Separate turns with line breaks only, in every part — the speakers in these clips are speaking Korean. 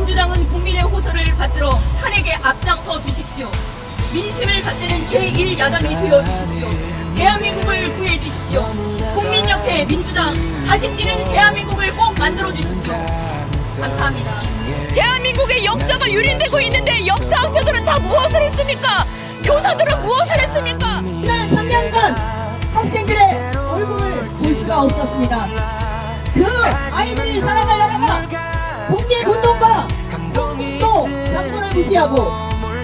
민주당은 국민의 호소를 받들어 탄핵에 앞장서 주십시오. 민심을 받드는 제1야당이 되어 주십시오. 대한민국을 구해 주십시오. 국민 옆에 민주당 다시 뛰는 대한민국을 꼭 만들어 주십시오. 감사합니다.
대한민국의 역사가 유린되고 있는데 역사학자들은 다 무엇을 했습니까? 교사들은 무엇을 했습니까?
지난 3년간 학생들의 얼굴을 볼 수가 없었습니다. 무시하고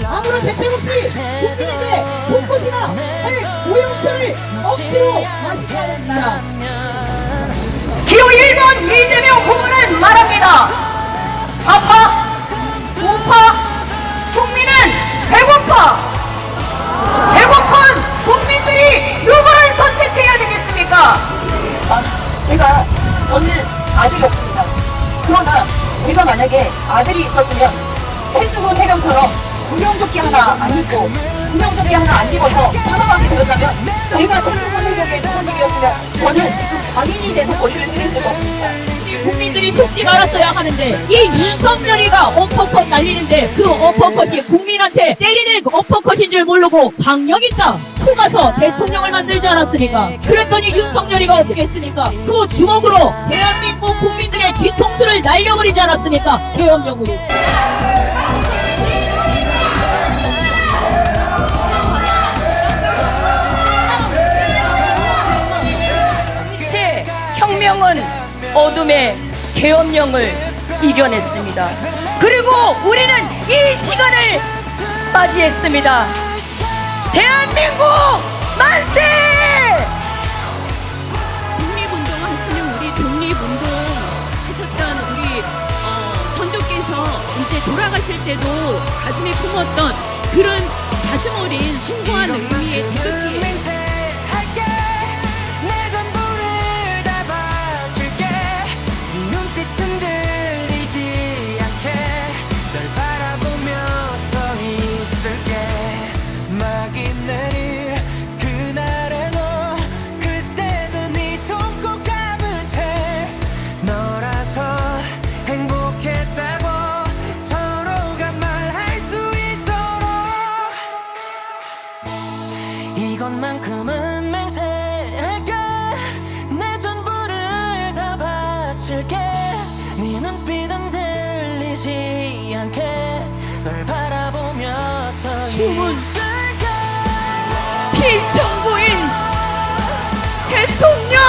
아무런 대책 없이 국민에게 핵 오염수를 억지로 마시게 하는 나라. 기호 1번 이재명 후보는 말합니다. 아파, 고파, 국민은 배고파. 배고픈 국민들이 누구를 선택해야 되겠습니까? 아, 제가 저는 아들이 없습니다. 그러나 제가 만약에 아들이 있었으면 태수군 해병처럼 구명조끼 하나 안 입고 구명조끼 하나 안 입어서 사망하게 되었다면 태수군 해병의 부모님이었으면 저는 광인이 돼서 권리를 드릴 수가 없습니다. 국민들이 속지 말았어야 하는데 이 윤석열이가 어퍼컷 날리는데 그 어퍼컷이 국민한테 때리는 그 어퍼컷인 줄 모르고 강력 있다 속아서 대통령을 만들지 않았습니까? 그랬더니 윤석열이가 어떻게 했습니까? 그 주먹으로 대한민국 국민들의 뒤통수를 날려버리지 않았습니까? 계엄령으로.
어둠의 계엄령을 이겨냈습니다. 그리고 우리는 이 시간을 맞이했습니다. 대한민국 만세!
독립운동 하시는 우리 독립운동 하셨던 우리 어, 선조께서 이제 돌아가실 때도 가슴에 품었던 그런 가슴 어린 숭고한 의미
네 눈빛은 들리지 않게 널 바라보며 서
숨은
있을게
피청구인 대통령!